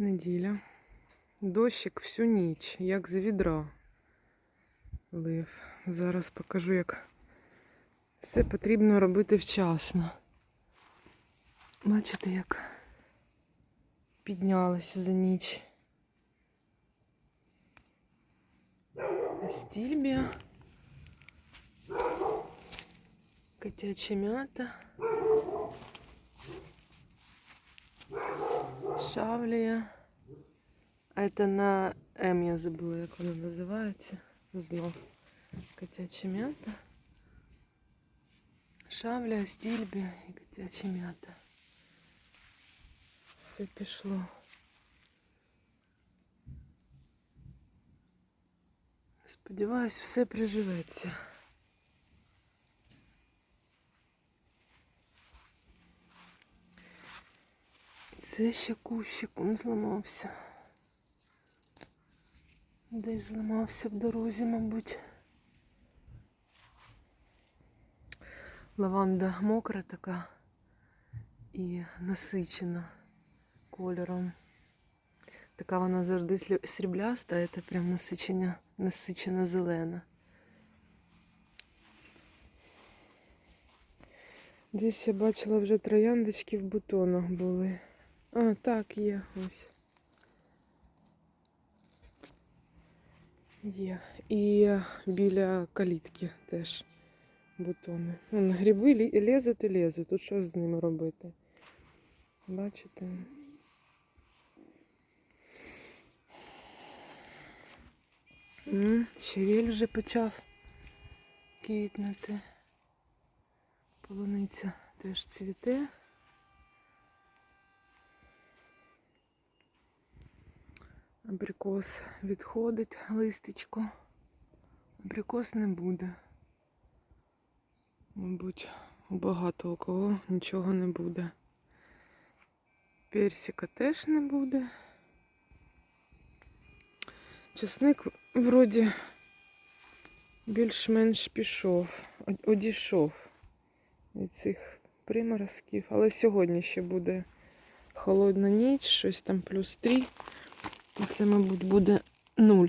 Неділя. Дощик всю ніч, як з відра лив. Зараз покажу, як все потрібно робити вчасно. Бачите, як піднялася за ніч. Стільбія. Котяча м'ята. Шавлія. А це на М я забула, як вона називається. Знов. Котяча м'ята. Шавлія, стільбія і котяча м'ята. Все пішло. Сподіваюсь, все приживеться. Це ще кущик, він зламався. Десь зламався в дорозі, мабуть. Лаванда мокра така і насичена кольором. Така вона завжди срібляста, це прям насичена, насичена зелена. Десь я бачила вже трояндочки в бутонах були. А, так, є ось. Є. І біля калітки теж бутони. Вон, гриби лі- лезуть і лезуть. Тут що з ними робити? Бачите? Щавель вже почав квітнути. Полуниця теж цвіте. Абрикос відходить листечко. Абрикос не буде. Мабуть, у багато у кого нічого не буде. Персика теж не буде. Чесник вроді більш-менш пішов, одійшов від цих приморозків. Але сьогодні ще буде холодна ніч, щось там плюс 3. Це, мабуть, буде нуль.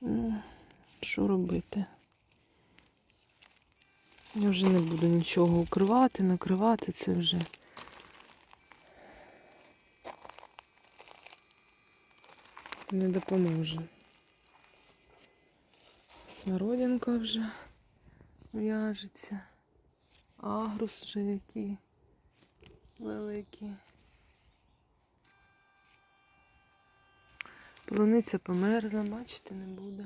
Ну, що робити? Я вже не буду нічого укривати, накривати, це вже. Не допоможе. Смородинка вже в'яжеться. Агрус вже який великий. Полуниця померзла, бачите, не буде.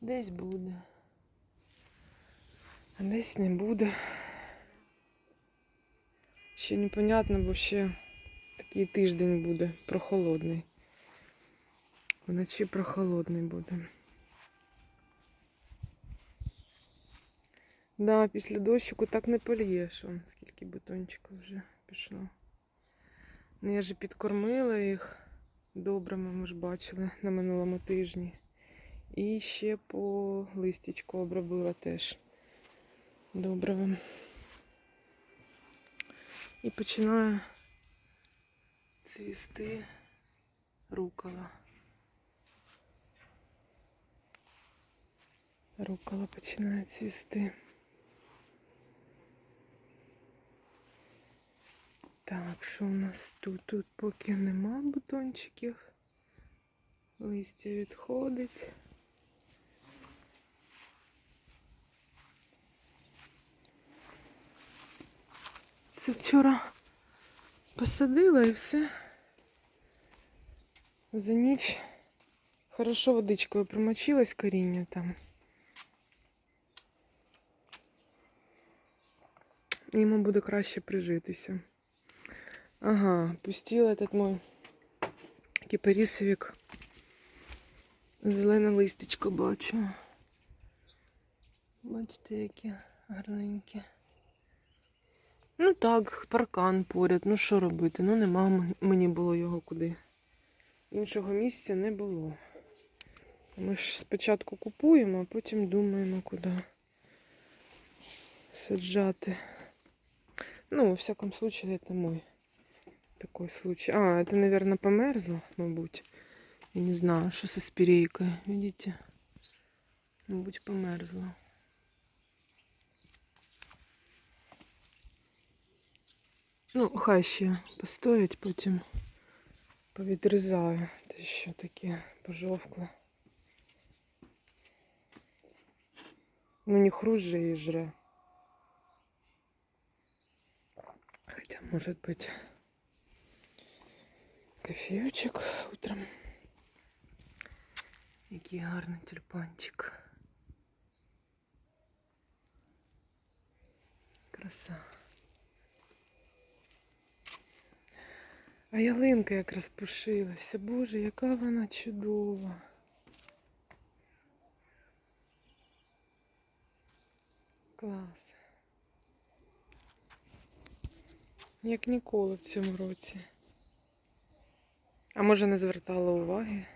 Десь буде. А десь не буде. Ще непонятно, бо ще такий тиждень буде прохолодний. Вночі прохолодний буде. Да, після дощику так не полієш. Вон, скільки бутончиків вже пішло. Ну, я ж підкормила їх добрими, ми ж бачили на минулому тижні. І ще по листічку обробила теж добривим. І починає цвісти рукола. Рукола починає цвісти. Так, що у нас тут? Тут поки нема бутончиків. Листя відходить. Це вчора посадила і все. За ніч хорошо водичкою промочилось коріння там. Йому буде краще прижитися. Ага, пустила этот мой кипарисовик. Зелене листечко бачу. Бачите, яке гарненьке. Ну так, паркан поряд. Ну що робити? Ну нема мені було його куди. Іншого місця не було. Ми ж спочатку купуємо, а потім думаємо, куди саджати. Ну, во всяком случае, это мой такой случай. А, это, наверное, померзло, мабуть. Я не знаю, що з спірейкою. Видите? Мабуть, померзло. Ну, хай ще постоять, потім повідрізаю. Те що таке пожовкле. Ну, не хруже и жре. Хотя, может быть, кофеечек утром. Який гарний тюльпанчик. Краса. А ялинка як розпушилася. Боже, яка вона чудова. Клас. Як ніколи в цьому році. А може не звертала уваги?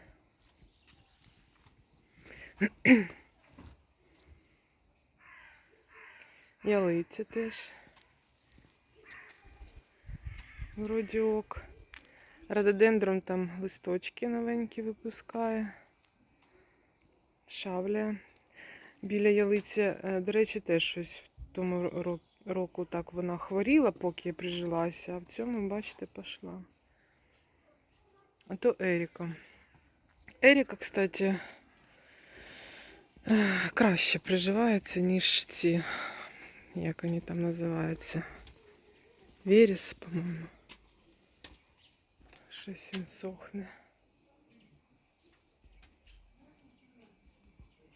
Ялиця теж. Вроді ок. Рододендрон там листочки новенькі випускає. Шавля. Біля ялиці, е, до речі, теж щось в тому року так вона хворіла, поки прижилася, а в цьому, бачите, пішла. А то Еріка. Еріка, кстати, е, краще приживається, ніж ці, як вони там називаються. Верес, по-моєму. Щось він сохне.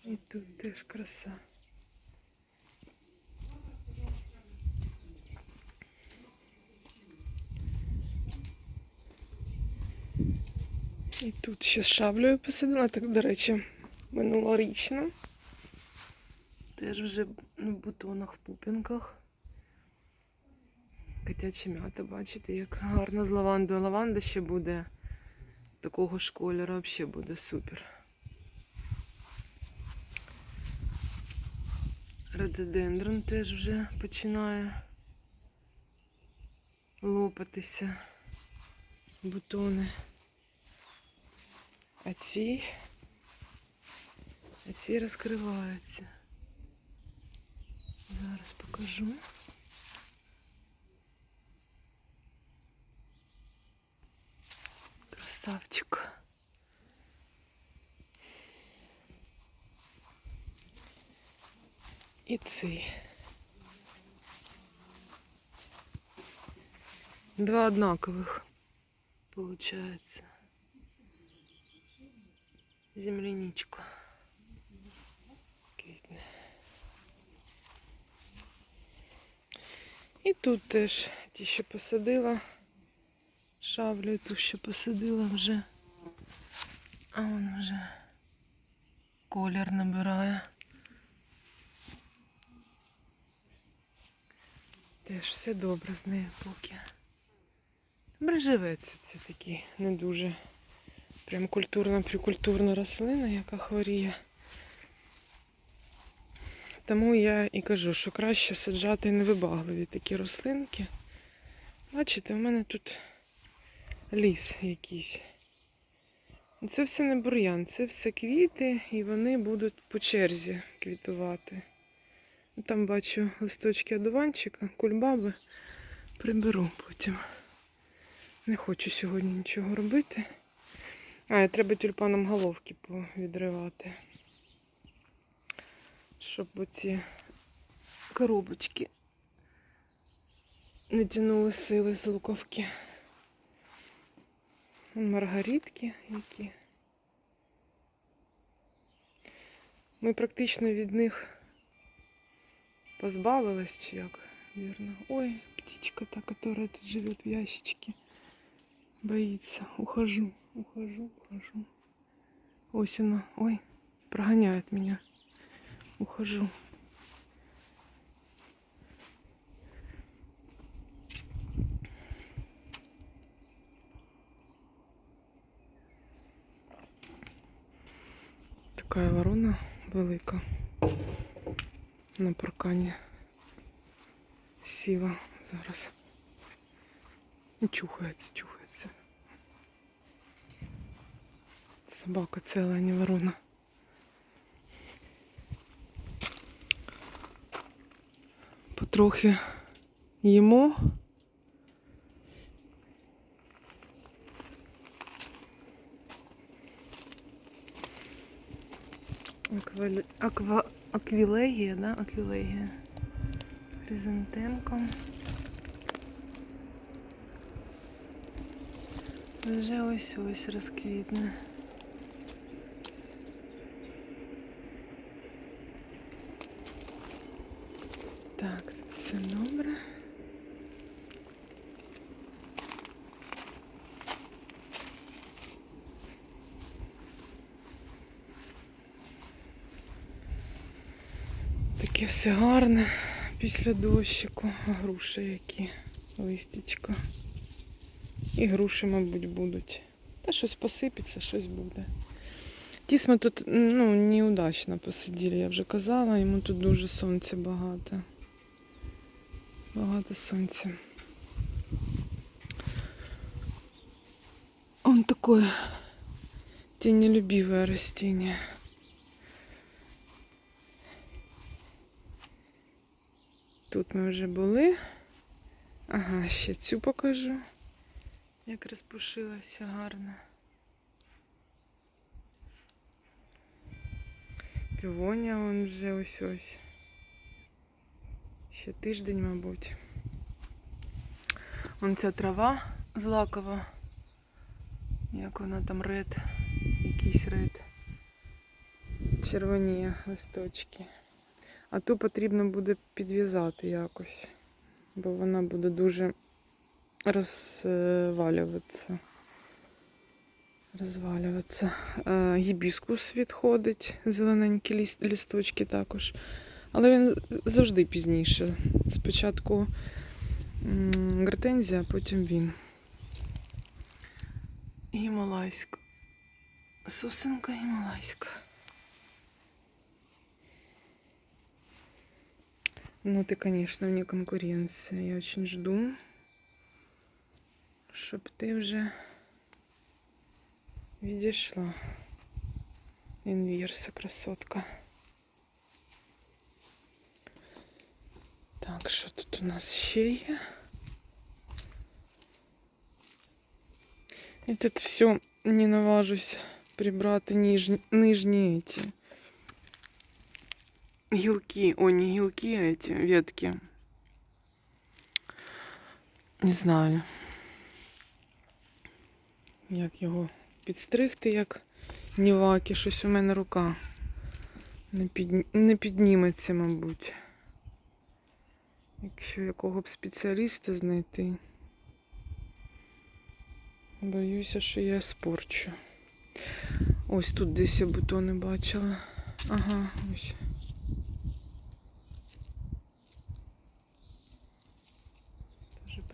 І тут теж краса. Тут ще шаблею посадила, так, до речі, минулорічно. Теж вже в бутонах, в пупінках. Котяча м'ята, бачите, як гарно з лавандою. Лаванда ще буде такого ж кольору, взагалі буде супер. Рододендрон теж вже починає лопатися бутони. А ці, а ці розкриваються. Зараз покажу. Красавчик. І цей. Два однакових, получается. Земляничка. Квітне. І тут теж ті, що посадила. Шавлю ту, що посадила вже. А он вже колір набирає. Теж все добре з нею поки. Добре живеться. Це такі не дуже прям культурна-прикультурна рослина, яка хворіє. Тому я і кажу, що краще саджати невибагливі такі рослинки. Бачите, у мене тут ліс якийсь. Це все не бур'ян, це все квіти, і вони будуть по черзі квітувати. Там бачу листочки одуванчика, кульбаби. Приберу потім. Не хочу сьогодні нічого робити. А, треба тюльпаном головки повідривати. Щоб оці коробочки не тянули сили з луковки. Маргаритки які. Ми практично від них позбавилась, чи як, вірно. Ой, птичка та, которая тут живет в ящичке. Боится. Ухожу, ухожу, ухожу. Ось она. Ой, прогоняет меня. Ухожу. Така ворона велика на паркані сіла зараз. І чухається, чухається. Собака ціла, а не ворона. Потрохи їмо. Аквалі... Аква... Аквілегія, да? Аквілегія. Хризантемка. Вже ось ось розквітне. Так, тут все добре. Таке все гарне після дощику. Груші які, листячко. І груші, мабуть, будуть. Та щось посипеться, щось буде. Тіс ми тут ну, неудачно посиділи, я вже казала, йому тут дуже сонця багато. Багато сонця. Он такое тенелюбивое растение. Тут ми вже були. Ага, ще цю покажу. Як розпушилася гарно. Півонія вон вже ось ось. Ще тиждень, мабуть. Вон ця трава злакова. Як вона там ред. Якийсь ред. Червоніє листочки. А ту потрібно буде підв'язати якось, бо вона буде дуже розвалюватися. Розвалюватися. Е, Гібіскус відходить, зелененькі ліс- лісточки також. Але він завжди пізніше. Спочатку гортензія, а потім він. Гімалайська. Сосенка гімалайська. Ну, ты, конечно, вне конкуренции. Я очень жду, щоб ти вже відійшла. Інвірса, красотка. Так, що тут у нас ще є? І тут все не наважусь прибрати ніж... нижні эти. Гілки, о, не гілки, а эти ветки. Не знаю. Як його підстригти, як ніваки, щось у мене рука не, під... не підніметься, мабуть. Якщо якого б спеціаліста знайти. Боюся, що я спорчу. Ось тут десь я бутони бачила. Ага, ось.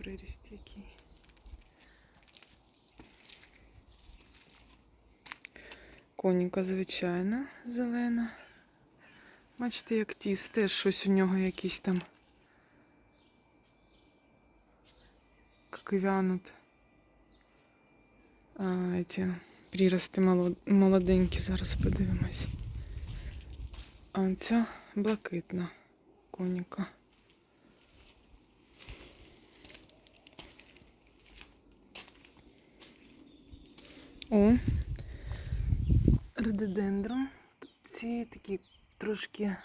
Приріст який. Коніка звичайна, зелена. Бачите, як тіс, теж щось у нього якісь там. Вянут. А, эти прирости молоденькі, зараз подивимось. А ця блакитна коніка. О, рододендрон. Ці такі трошки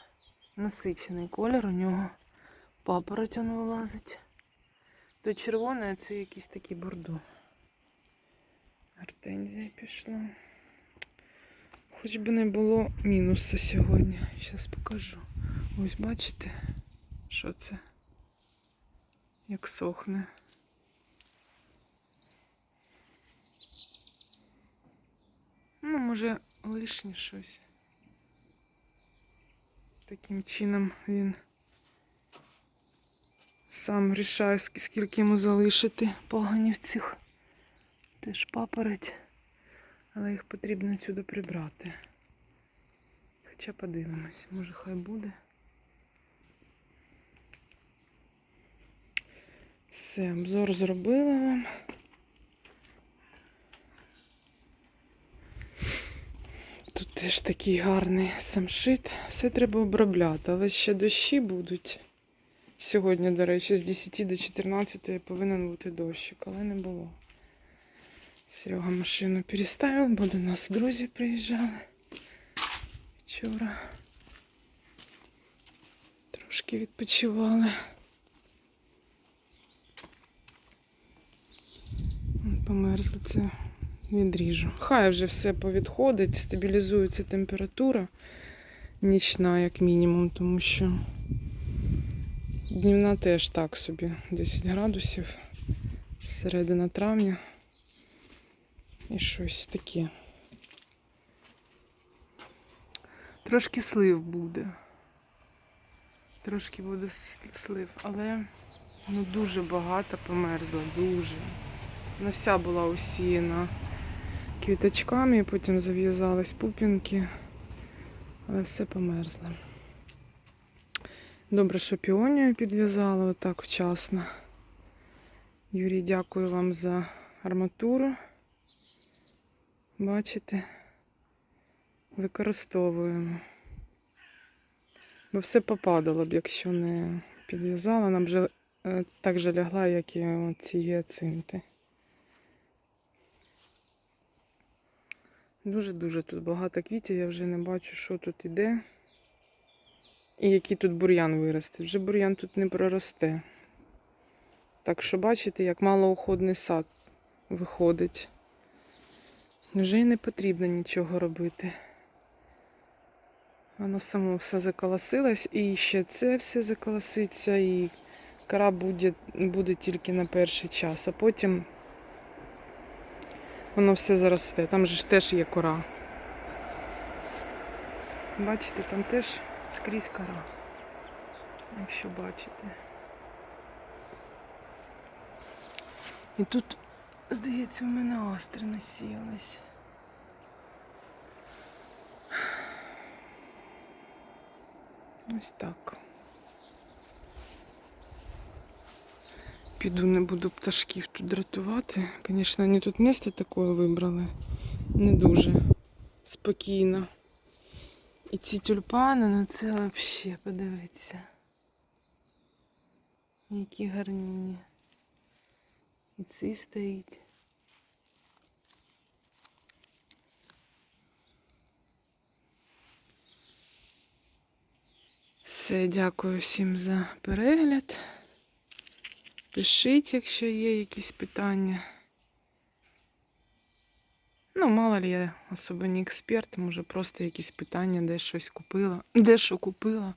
насичений колір у нього. Папороть он вилазить. То червоне, а це якийсь такий бордо. Гортензія пішла. Хоч би не було мінуса сьогодні. Зараз покажу. Ось бачите, що це? Як сохне. Ну, може, лишнє щось. Таким чином він сам рішає, скільки йому залишити поганів цих. Теж папороть. Але їх потрібно сюди прибрати. Хоча подивимось, може хай буде. Все, обзор зробила вам. Тут теж такий гарний самшит. Все треба обробляти, але ще дощі будуть. Сьогодні, до речі, з 10 до 14 повинен бути дощик, але не було. Серега машину переставив, бо до нас друзі приїжджали вчора. Трошки відпочивали. Померзли це відріжу. Хай вже все повідходить, стабілізується температура нічна, як мінімум, тому що днівна теж так собі 10 градусів, середина травня і щось таке. Трошки слив буде. Трошки буде слив, але ну, дуже багато померзла, дуже. Вона вся була усіяна квіточками, потім зав'язались пупінки, але все померзло. Добре, що піонію підв'язала отак вчасно. Юрій, дякую вам за арматуру. Бачите, використовуємо. Бо все попадало б, якщо не підв'язала. Нам вже е, так же лягла, як і ці гіацинти. Дуже-дуже тут багато квітів, я вже не бачу, що тут іде. І який тут бур'ян виросте. Вже бур'ян тут не проросте. Так що бачите, як малоуходний сад виходить. Вже й не потрібно нічого робити. Воно само все заколосилось, і ще це все заколоситься, і кора буде, буде тільки на перший час, а потім воно все заросте. Там же ж теж є кора. Бачите, там теж скрізь кора. Якщо бачите. І тут, здається, у мене астри насіялись. Ось так. Піду, не буду пташків тут дратувати. Звісно, вони тут місце таке вибрали. Не дуже спокійно. І ці тюльпани, ну це взагалі, подивіться. Які гарні. І цей стоїть. Все, дякую всім за перегляд. Пишіть, якщо є якісь питання. Ну, мало ли я особо не експерт, може просто якісь питання, де щось купила, де що купила,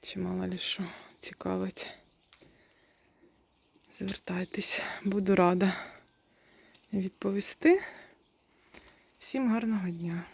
чи мало ли що цікавить. Звертайтесь, буду рада відповісти. Всім гарного дня.